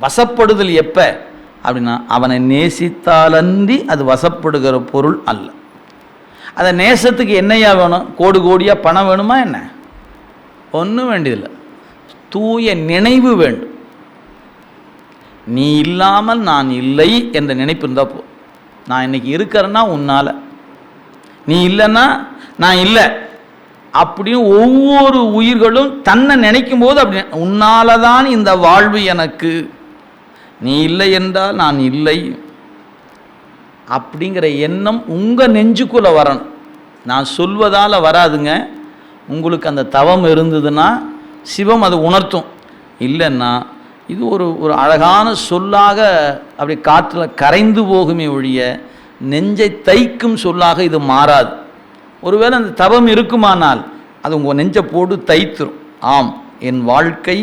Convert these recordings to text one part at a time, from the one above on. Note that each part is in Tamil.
வசப்படுதல் எப்போ? அப்படின்னா அவனை நேசித்தாலன்றி அது வசப்படுகிற பொருள் அல்ல. அந்த நேசத்துக்கு என்னையா வேணும்? கோடு கோடியாக பணம் வேணுமா என்ன? ஒன்றும் வேண்டியதில்லை. தூய நினைவு வேண்டும். நீ இல்லாமல் நான் இல்லை என்ற நினைப்பு இருந்தால் போ. நான் இன்னைக்கு இருக்கிறேன்னா உன்னால். நீ இல்லைன்னா நான் இல்லை. அப்படியும் ஒவ்வொரு உயிர்களும் தன்னை நினைக்கும் போது அப்படி உன்னால தான் இந்த வாழ்வு எனக்கு. நீ இல்லை என்றால் நான் இல்லை. அப்படிங்கிற எண்ணம் உங்கள் நெஞ்சுக்குள்ளே வரணும். நான் சொல்வதால் வராதுங்க. உங்களுக்கு அந்த தவம் இருந்ததுன்னா சிவம் அதை உணர்த்தும். இல்லைன்னா இது ஒரு ஒரு அழகான சொல்லாக அப்படி காற்றில் கரைந்து போகுமே ஒழிய நெஞ்சை தைக்கும் சொல்லாக இது மாறாது. ஒருவேளை அந்த தவம் இருக்குமானால் அது உங்கள் நெஞ்சை போட்டு தைத்துரும். ஆம் என் வாழ்க்கை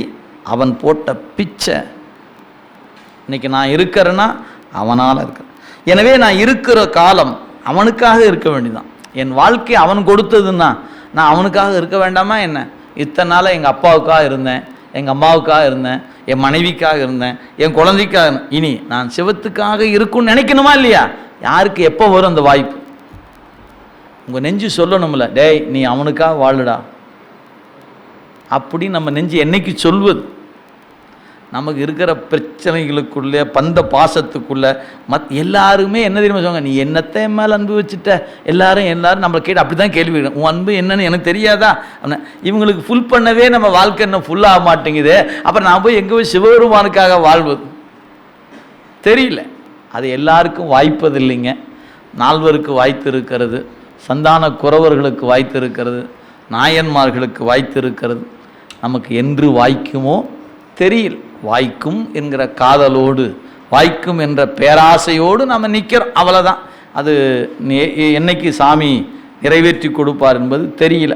அவன் போட்ட பிச்சை. இன்னைக்கு நான் இருக்கிறேன்னா அவனால் இருக்கிறேன் எனவே நான் இருக்கிற காலம் அவனுக்காக இருக்க வேண்டியதான் என் வாழ்க்கை அவன் கொடுத்ததுன்னா நான் அவனுக்காக இருக்க வேண்டாமா என்ன? இத்தனை நாளாக எங்கள் அப்பாவுக்காக இருந்தேன் எங்கள் அம்மாவுக்காக இருந்தேன் என் மனைவிக்காக இருந்தேன் என் குழந்தைக்காக இனி நான் சிவத்துக்காக இருக்கும்னு நினைக்கணுமா இல்லையா? யாருக்கு எப்போ வரும் அந்த வாய்ப்பு? உங்கள் நெஞ்சு சொல்லணும்ல டேய் நீ அவனுக்காக வாழுடா. அப்படி நம்ம நெஞ்சு என்னைக்கு சொல்வது? நமக்கு இருக்கிற பிரச்சனைகளுக்குள்ளே பந்த பாசத்துக்குள்ளே மத் எல்லாருமே என்ன தெரியுமா சொல்லுவாங்க? நீ என்னத்தை என் மேலே அன்பு வச்சுட்ட? எல்லாரும் எல்லாரும் நம்மளை கேட்டு அப்படி தான் கேள்வி கேட்கணும். உன் அன்பு என்னன்னு எனக்கு தெரியாதா? அப்படின்னா, இவங்களுக்கு ஃபுல் பண்ணவே நம்ம வாழ்க்கை இன்னும் ஃபுல்லாக மாட்டேங்குது. அப்புறம் நான் போய் எங்கே போய் சிவபெருமானுக்காக வாழ்வது? தெரியல. அது எல்லாருக்கும் வாய்ப்பதில்லைங்க. நால்வருக்கு வாய்த்து இருக்கிறது. சந்தான குறவர்களுக்கு வாய்த்து இருக்கிறது. நாயன்மார்களுக்கு வாய்த்து இருக்கிறது. நமக்கு என்று வாய்க்குமோ? தெரியல. வாய்க்கும் என்கிற காதலோடு வாய்க்கும் என்ற பேராசையோடு நம்ம நிற்கிறோம் அவ்வளோதான் அது என்னைக்கு சாமி நிறைவேற்றி கொடுப்பார் என்பது தெரியல.